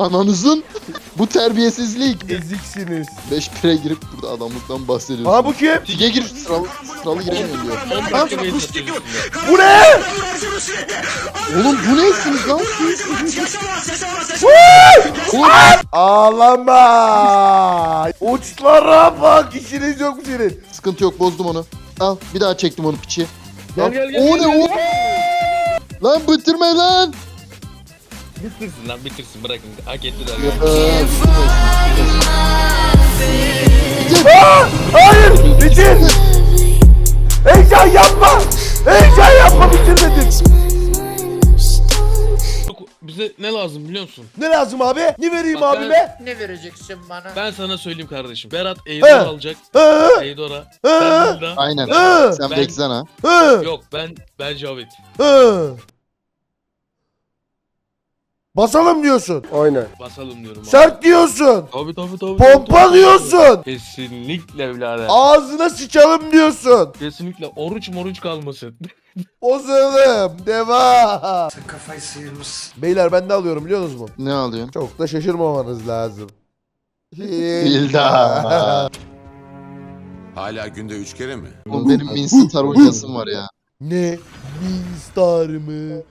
Ananızın bu terbiyesizlik. Eziksiniz. 5 pire girip burada adamlıktan bahsediyorsun. Aa bu kim? Tige gir sıralı, sıralı giremiyorum diyor. 10 Ha? dakika base atıyorsun ya. Bu ne? Oğlum bu nesiniz lan siz? Oğlum Ağlama. Uçlara bak. İşiniz yok mu senin? sıkıntı yok bozdum onu. Al bir daha çektim onu piçi. Gel gel gel. O gel, ne gel, o? Lan bitirme lan. Bitirsin lan bitirsin bırakın. Hak ettiler. Aa, hayır. Bitir. Heyecan yapma. Heyecan yapma bitirmedin. Bize ne lazım biliyor musun? Ne lazım abi? Ne vereyim Bak abime? Ne vereceksin bana? Ben sana söyleyeyim kardeşim. Berat Eydora He. alacak. Eydora. Aynen. hı, Sen Ben- ha. hı, Yok ben ben Javit. hı. Basalım diyorsun. Basalım diyorum abi. Sert diyorsun. Tabii tabii tabii. Pompa tabii, tabii. diyorsun. Kesinlikle birader. Ağzına sıçalım diyorsun. Kesinlikle oruç moruç kalmasın. Bozalım. Devam. Beyler ben de alıyorum biliyor musunuz mu? Ne alıyorsun? Çok da şaşırmamanız lazım. Hilda. Hala günde üç kere mi? Oğlum benim Winston taruncasım var ya. Ne? Minstar mı?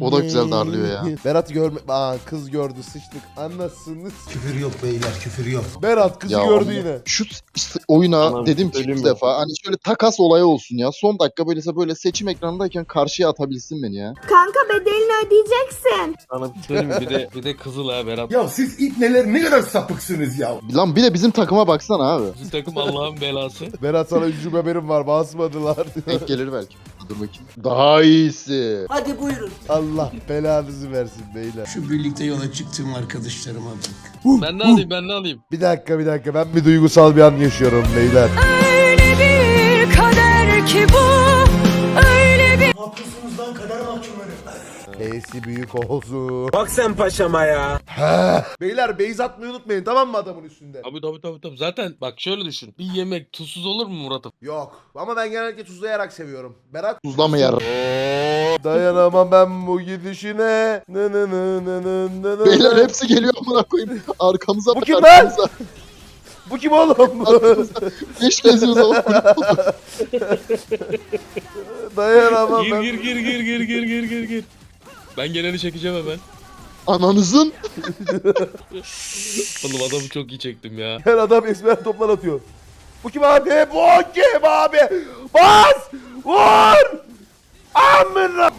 O da güzel darlıyor ya. Berat görme... Aa kız gördü sıçtık. Anlasınız. Küfür yok beyler küfür yok. Berat kızı Ya gördü ama yine. Şu s- oyuna Tamam, dedim ki bir mi? defa hani şöyle takas olayı olsun ya. Son dakika böylese böyle seçim ekranındayken karşıya atabilsin beni ya. Kanka bedelini ödeyeceksin. Sana bir söyleyeyim mi? Bir de, bir de kızıl ha Berat. Ya siz ipneler ne kadar sapıksınız ya. Lan bir de bizim takıma baksana abi. Bizim takım Allah'ın belası. Berat sana üzücü haberim var basmadılar. Denk gelir belki. Dur bakayım. Daha iyisi. Hadi buyurun. Allah belanızı versin beyler. Şu birlikte yola çıktığım arkadaşlarıma bak. Ben ne alayım ben ne alayım? Bir dakika bir dakika ben bir duygusal bir an yaşıyorum beyler. Öyle bir kader ki bu. Öyle bir Haklısınız lan kader mahkumları. H'si büyük olsun. Bak sen paşama ya. Beyler base atmayı unutmayın tamam mı adamın üstünde? Tabii tabii tabii tabii. Zaten bak şöyle düşün. Bir yemek tuzsuz olur mu Murat'ım? Yok ama ben genellikle tuzlayarak seviyorum. Berat Tuzlama yarım. Dayanamam ben bu gidişine. Nı nı nı nı nı nı nı. Beyler hepsi geliyor amına koyayım. Arkamıza Bu bak kim lan? arkamıza. Bu kim oğlum? Beş geziyoruz ama. Dayanamam Gir ben. gir gir gir gir gir gir gir gir. Ben geleni çekeceğim hemen. Ananızın. Oğlum adamı çok iyi çektim ya. Her adam esmer toplar atıyor. Bu kim abi? Bu kim abi? Bas! Vur! Amına!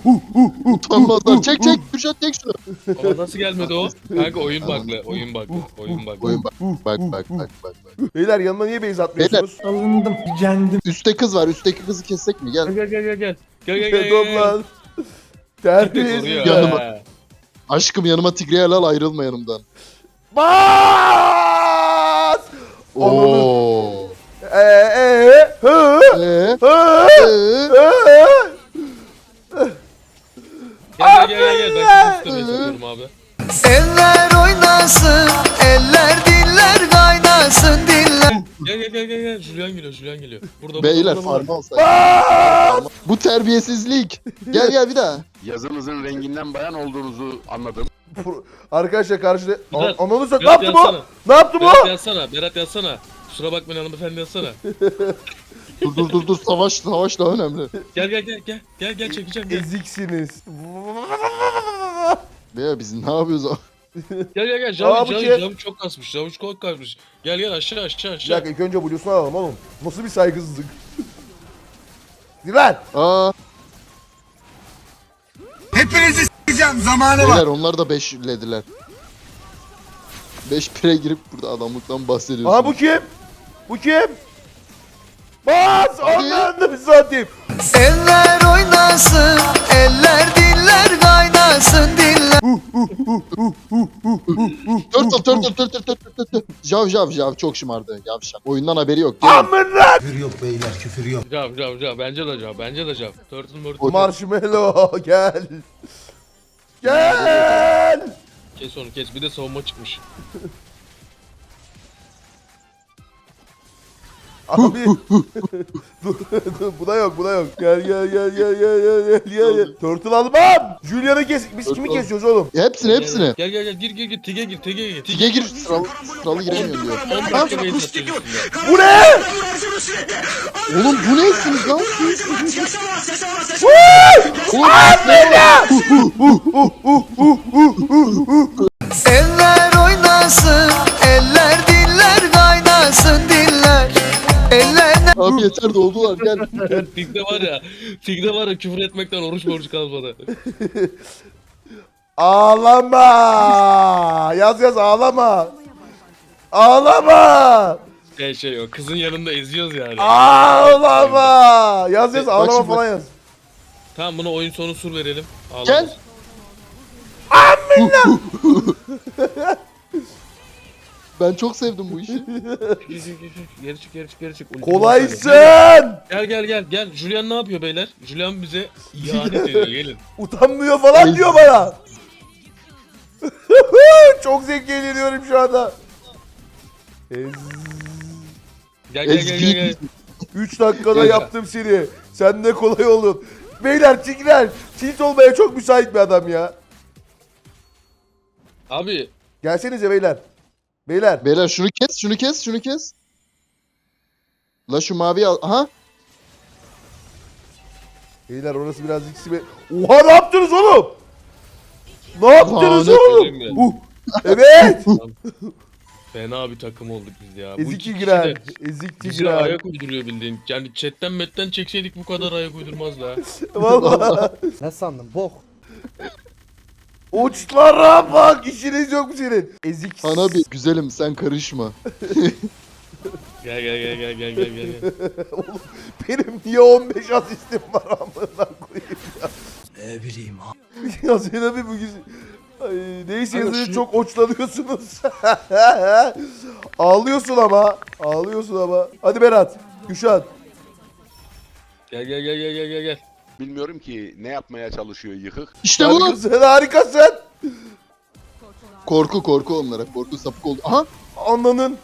Utanmazlar. Çek çek. Kürşat çek şunu. Ama nasıl gelmedi o? Kanka oyun bug'lı. Oyun bug'lı. Oyun bug'lı. Oyun bak. Bak bak bak bak. bak. Beyler yanına niye base atmıyorsunuz? Alındım gücendim. Üste kız var. Üstteki kızı kessek mi? Gel. Gel gel gel gel. Gel gel gel. gel. Terbiyesiz. Yanıma. Aşkım yanıma Tigreal al ayrılma yanımdan. Bas! Oo. Eee eee hı Eee? hı Eee? hı. Gel gel gel gel. Ben abi. Eller oynasın, eller diller kaynasın diller. Gel gel gel gel. Julian geliyor. Julian geliyor. Burada Beyler burada, olsaydı. Bu terbiyesizlik. Gel gel bir daha. Yazınızın renginden bayan olduğunuzu anladım. Arkadaşlar karşıda... An- Ananı satayım. Ne Berat yaptı bu? Ne yaptı bu? Berat yazsana. Berat yazsana. Kusura bakmayın hanımefendi yazsana. Dur dur dur dur savaş savaş daha önemli. Gel gel gel gel. Gel gel çekeceğim gel. Eziksiniz. Veya biz ne yapıyoruz? Gel gel gel. Aa, Javuş bu Javuş kim? Javuş çok kasmış. Javuş çok kasmış. Gel gel aşağı aşağı Bir aşağı. dakika ilk önce Blue'sunu alalım oğlum. Nasıl bir saygısızlık? Lan! Aa Hepinizi s**eceğim zamanı var. beyler onlar da 5 lediler. 5 pire girip burada adamlıktan bahsediyorsun. Aha bu kim? Bu kim? Bas! Ondan bir satayım. Eller oynasın, Turtle turtle turtle turtle turtle. Jav jav jav çok şımardı yavşak. Oyundan haberi yok. Gel. Amına! Küfür yok beyler küfür yok. Jav jav jav. Bence de jav. Bence de jav. Turtle murtle. O- Marshmallow gel. Gel! Kes onu kes. Bir de savunma çıkmış. Abi. dur, dur, bu da yok, bu da yok. Gel gel gel gel gel gel gel gel. gel. Turtle almam. Julian'ı kes. Biz kimi kesiyoruz oğlum? Hepsini hepsini. Gel gel gel gir gir gir tige gir tige gir. Tige gir sıralı, sıralı giremiyorum diyor. 10 dakika base atıyoruz üstünde. Bu ne? Oğlum bu neysiniz lan siz? Oğlum Eller oynasın Abi yeter doldular gel. Tigde var ya. Tigde var ya küfür etmekten oruç borcu kalmadı. Ağlama. Yaz yaz ağlama. Ağlama. Şey şey o kızın yanında eziyoruz yani. Ağlama. Yaz yaz Bak ağlama şimdi. falan yaz. Tamam buna oyun sonu sur verelim. Ağlamaz. Gel. Ben çok sevdim bu işi. Gir, gir, gir, gir. Geri çık geri çık geri çık. Kolaysın. Gel gel gel gel. Julian ne yapıyor beyler? Julian bize ihanet ediyor gelin. Utanmıyor falan diyor bana. Çok zevk eğleniyorum şu anda. Gel gel gel gel. gel. Ezgi. 3 dakikada yaptım seni. Sen de kolay olun. Beyler çikiler. Tilt olmaya çok müsait bir adam ya. Abi Gelsenize beyler. Beyler. Beyler şunu kes şunu kes şunu kes. La şu mavi al. Aha. Beyler orası birazcık sibe... Oha ne yaptınız oğlum? Ne yaptınız Lanet oğlum? ya. Uh, evet. fena bir takım olduk biz ya. Ezik iki kişi Tigran. de Ezik bize Tigran. ayak uyduruyor bildiğin. Yani chatten metten çekseydik bu kadar ayak uydurmazdı ha. Valla. Ne sandın? Bok. Uçlara bak. işiniz yok mu senin? Ezik. Ana bir güzelim sen karışma. Gel gel gel gel gel gel gel. Oğlum, benim niye 15 asistim var amına koyayım ya. Ne bileyim ha. ya sen abi bugün... Ay, neyse Aga yazıcı şu- çok hoçlanıyorsunuz. Ağlıyorsun ama. Ağlıyorsun ama. Hadi Berat. Gel gel gel gel gel gel gel. Bilmiyorum ki ne yapmaya çalışıyor yıkık. İşte bu. Harikasın harikasın. Korku korku onlara. Korku sapık oldu. Aha. Anlanın.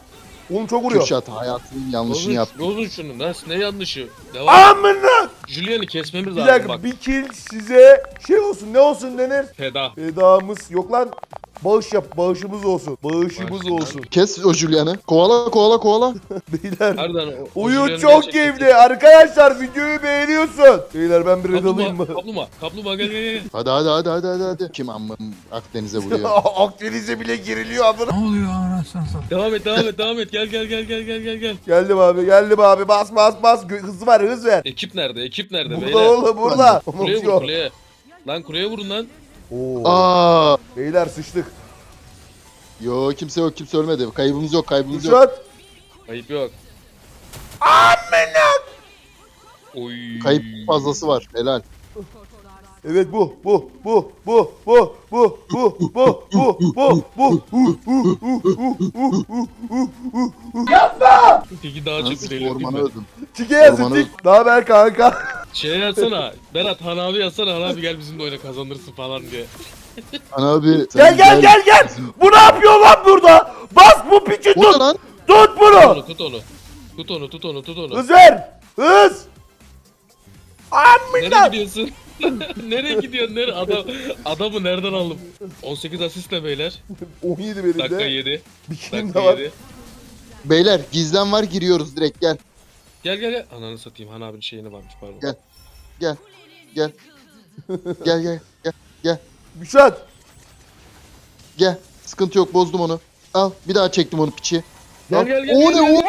Oğlum çok vuruyor. Kürşat hayatının yanlışını yaptı. bozun şunu. Nasıl ne yanlışı? Devam. Amına. Julian'ı kesmemiz Bir lazım dakika bak. bir kill size şey olsun ne olsun denir? Feda. Vedamız yok lan. Bağış yap bağışımız olsun. Bağışımız Bağışın olsun. Kes o Julian'ı. Kovala kovala kovala. Beyler. Harbiden o- o Oyun Julian'ı çok gerçekten- keyifli. Arkadaşlar videoyu beğeniyorsun. Beyler ben bir red alayım Kaplumbağa, mı? kaplumbağa, kaplumbağa gel gel gel. Hadi hadi hadi hadi hadi. hadi. Kim amma Akdeniz'e vuruyor. Akdeniz'e bile giriliyor amına. Devam et, devam et, devam et. Gel gel gel gel gel gel gel. Geldim abi geldim abi bas bas bas. Gö- Hız ver hız ver. Ekip nerede? Ekip nerede Burada beyler? oğlum burada. Kuleye vur kuleye. Lan kuleye vurun lan. Oo. Aa. Beyler sıçtık. Yo kimse yok kimse ölmedi. Kaybımız yok kaybımız yok. Kuşat. Kayıp yok. Oy. Kayıp fazlası var. Helal. Evet bu bu bu bu bu bu bu bu bu bu bu hu hu Peki daha çok Nasıl ormanı öldüm. Çikeye Ormanı- sıçtık. Ne haber kanka? Şey yazsana. Berat Han abi yazsana. Han abi gel bizimle oyna kazanırsın falan diye. Ana abi. Gel gel gel gel. Bu ne yapıyor lan burada? Bas bu piçi tut. lan. Tut Tut bunu. onu, tut onu. Tut onu, tut onu, tut onu. Hız ver. Hız. Nereye Amına. gidiyorsun? Nereye gidiyorsun? Nereye? Adam, adamı nereden aldım? 18 asistle beyler. 17 benim Dakika de. 7. Bir kilim de Dakika var. 7. Beyler gizlen var giriyoruz direkt gel. Gel gel gel. Ananı satayım. Han abinin şeyine varmış pardon. Gel. Gel. Gel. gel gel gel gel Müşat. gel. Sıkıntı yok bozdum onu. Al bir daha çektim onu piçi. Gel gel gel. O gel, ne gel, o?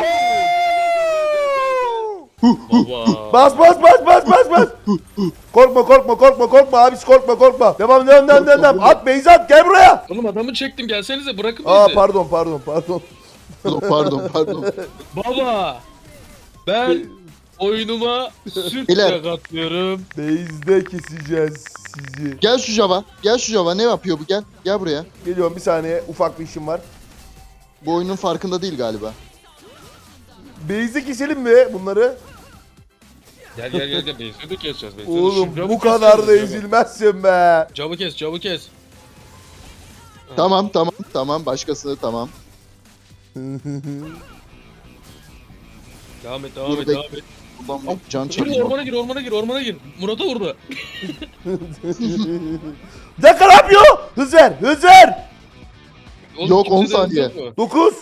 Baba. Bas bas bas bas bas bas. korkma korkma korkma korkma abisi korkma korkma. Devam devam devam devam. devam. At Beyzat gel buraya. Oğlum adamı çektim gelsenize bırakın bizi. Aa pardon pardon pardon. Pardon pardon pardon. Baba. Ben oyunuma süt Beyler. katlıyorum. Beyzde keseceğiz sizi. Gel şu Java. Gel şu Java ne yapıyor bu gel. Gel buraya. Geliyorum bir saniye ufak bir işim var. Bu oyunun farkında değil galiba. Beyzde keselim mi bunları? Gel gel gel gel. Beyzde de keseceğiz. De. Oğlum camı bu kadar da keseceğiz, camı. ezilmezsin be. Camı kes camı kes. Tamam tamam tamam başkası tamam. Devam et devam Dur, et bekle. devam et. Buradan can Gir çekiyor. ormana gir ormana gir ormana gir. Murat'a vurdu. Bir dakika ne yapıyor? Hız ver, hız ver. Oğlum, Yok, kimse 10 de saniye. yok mu? 9,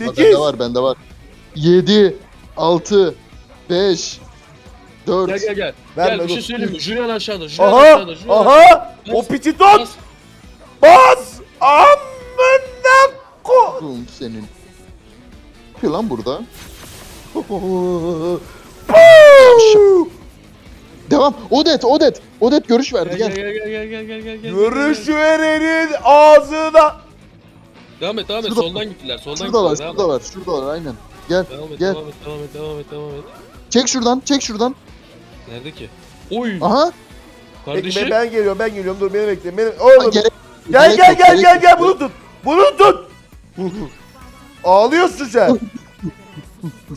Bende 8. var bende var. 7 6 5 4 Gel gel gel. Ver, gel bir şey dur. söyleyeyim mi? Julian aşağıda. Julian Aha, aşağıda. Julian aha. O Bas, piçi tut. bas. Bas. Amına ko. Oğlum senin. Ne lan burada? Devam. Odet, Odet. Odet görüş verdi Gel gel. gel gel gel gel gel gel gel. Görüş verenin ağzına. Devam et devam et. Şurada- Soldan gittiler. Soldan Şuradalar, gittiler. şuradalar, şuradalar aynen. Gel, Devam et, gel. devam et, devam et, devam et, devam et. Çek şuradan, çek şuradan. Nerede ki? Oy! Aha. Kardeşim. Bekle ben geliyorum ben geliyorum dur beni bekle. Beni... Ha, Oğlum. gerek- Gel gerek gel yok, gel gerek gel yok. gel bunu tut. Bunu tut. Ağlıyorsun sen.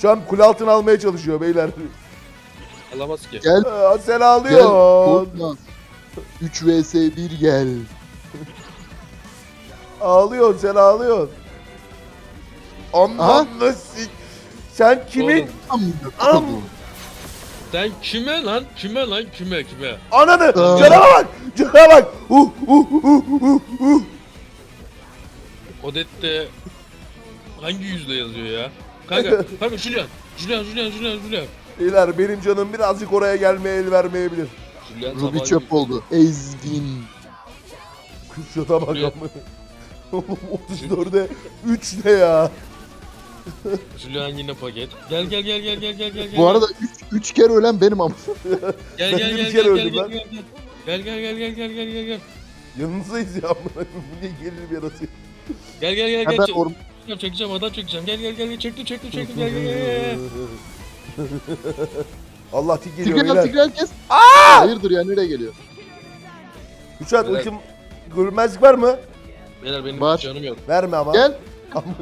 Şu an kule altına almaya çalışıyor beyler. Alamaz ki. Gel, Aa, sen gel. ağlıyorsun. Korkma. 3 vs 1 gel. Ağlıyorsun sen ağlıyorsun. Anlamlı sik. Sen kimin Oğlum, Sen kime lan? Kime lan? Kime kime? ananı? Aa. Cana bak. Cana bak. Uh, uh, uh, uh, uh. Odette hangi yüzle yazıyor ya? Kanka, kanka Julian. Julian, Julian, Julian, Julian. Beyler benim canım birazcık oraya gelmeye el vermeyebilir. Julian Ruby çöp oldu. Ezdin. Şuna bak Julian. amına. 34'e 3 ne ya? Julian yine paket. Gel gel gel gel gel gel gel. Bu arada 3 3 kere ölen benim ama. gel ben gel de gel bir gel kere gel öldüm gel lan. gel gel. Gel gel gel gel gel gel gel gel. Yanınızdayız ya amına. koyayım. Bu ne gelir bir yaratıyor. Gel gel gel gel. ben Çek- orm Çekeceğim, çekeceğim adam çekeceğim. Gel gel gel gel çektim çektim çektim gel gel gel. Allah tik geliyor Tigrel beyler. Tigrel kes. Hayırdır ya nereye geliyor? Uçak Beyler. ultim görünmezlik var mı? Beyler benim Var. canım yok. Verme ama. Gel. Amına.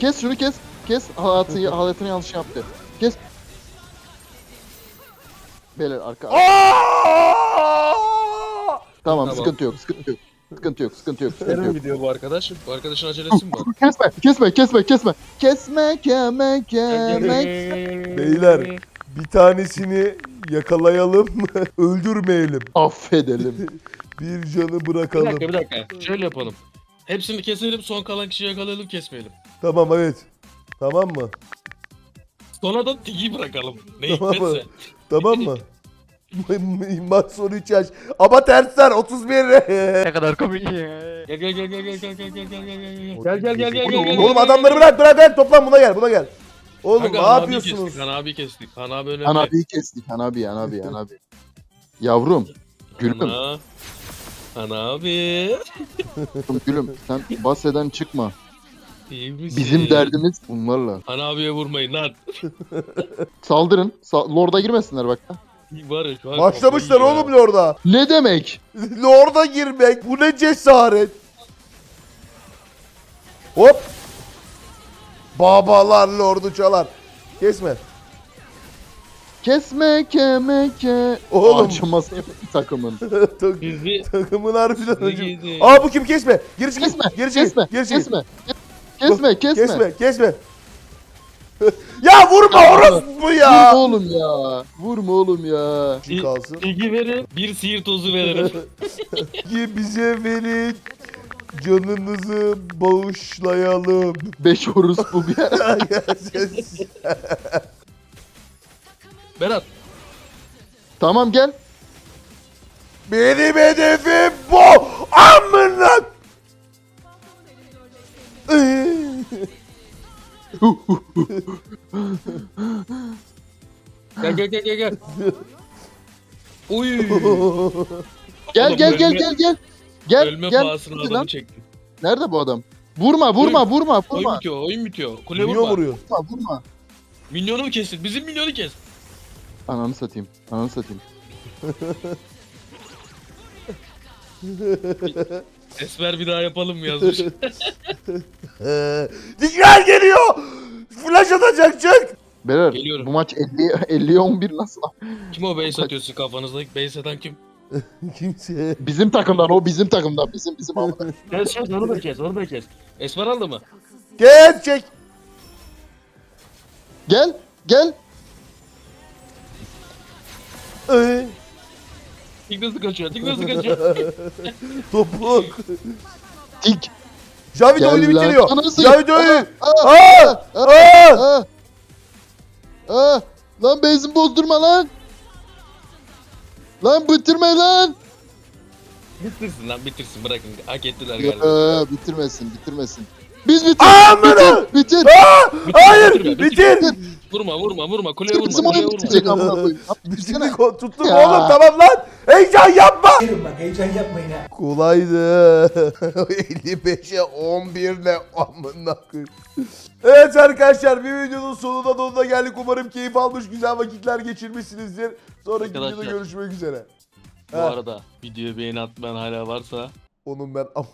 Kes şunu kes. Kes. Halatı, halatını yanlış yaptı. Kes. Beyler arka. Aa! Tamam, Tamam. sıkıntı yok. Sıkıntı yok. Sıkıntı yok. Sıkıntı yok. Sıkıntı Nereye yok. gidiyor bu arkadaş? Bu arkadaşın acelesi mi var? Kesme, kesme, kesme, kesme. Kesme, keme, keme. Beyler. Bir tanesini yakalayalım, öldürmeyelim. Affedelim. Bir canı Bir bırakalım. dakika bir dakika. Şöyle yapalım. Hepsini keselim son kalan kişiyi yakalayalım kesmeyelim. Tamam evet. Tamam mı? Sonra da tigi bırakalım. Ne Tamam. hikmetse. Tamam mı? Maç sonu 3 yaş. Ama tersler 31. Gel gel gel gel gel gel gel gel gel gel gel gel gel gel gel Oğlum adamları bırak bırak bırak toplan buna gel buna gel. Oğlum Kanka, ne Han abiyi yapıyorsunuz? Kestik, Han abi kestik. Han abi önemli. Hanabi'yi kestik. Hanabi, Hanabi, Hanabi. Yavrum, gülüm, Ana. Han abi. gülüm. Sen bahseden çıkma. İyi? Bizim derdimiz bunlarla. Han abiye vurmayın lan. Saldırın. Sa- Lord'a girmesinler bak. Var ya şu an Başlamışlar kafayı oğlum yiyor. Lord'a. Ne demek? Lord'a girmek bu ne cesaret. Hop. Babalar Lord'u çalar. Kesme. Kesme, keme, ke. Oğlum. Acıması yok takımın. Tak- Bizi Takımın harbiden bizi. Aa bu kim kesme. Geri çekil. Kesme, Geri çekil. kesme, Geri çekil. kesme. Kesme, kesme. Kesme. Kesme. Ya vurma orospu ya. Vurma oğlum ya. Vurma oğlum ya. Şu kalsın. Tigi verin. Bir sihir tozu veririm. Ki bize verin. Canınızı bağışlayalım. Beş orus bu bir yer. Berat. Tamam gel. Benim hedefim bu. Amına. Gel gel gel gel gel. Uy. Gel Oğlum, gel gel ölme- gel gel. Gel Ölme gel. pahasına adamı lan. çektim. Nerede bu adam? Vurma vurma vurma Oyun vurma. bitiyor, oyun bitiyor. Kule Niye vurma. vuruyor? Vurma vurma. Minyonu mu kestin? Bizim minyonu kes. Ananı satayım. Ananı satayım. Esmer bir daha yapalım mı yazmış. Ee, Dikkat geliyor. Flash atacak çık. Beyler Geliyorum. bu maç 50 50'ye 11 nasıl? kim o base atıyorsun kafanızdaki base atan kim? Kimse. Bizim takımdan o bizim takımdan. Bizim bizim amına. Kes kes onu da kes onu da kes. Esmer aldı mı? Geç çek. Gel. Gel. Ee, Tik nasıl kaçıyor? Tik nasıl kaçıyor? topuk. Tik. Javid oyunu bitiriyor. Javid oyunu. Aa, Aa! Aa! Aa. Aa. Lan benzin bozdurma lan. Lan bitirme lan. bitirsin lan bitirsin bırakın. Hak ettiler galiba. Ya, bitirmesin bitirmesin. Biz bitir. Amına! Bitir. Bitir. Aa! Hayır! bitirme, Bitir! Vurma vurma vurma kuleye vurma Bizim kuleye oyun vurma. bitecek amına koyayım. Tuttum Ya. oğlum tamam lan. Heyecan yapma. Bak heyecan yapmayın ha. Kolaydı. 55'e 11 ne amına koyayım. Evet arkadaşlar bir videonun sonuna sonuna geldik. Umarım keyif almış güzel vakitler geçirmişsinizdir. Sonraki videoda Arkadaşlar. görüşmek üzere. Bu Ha. arada videoya beğeni atmayan hala varsa Onun ben am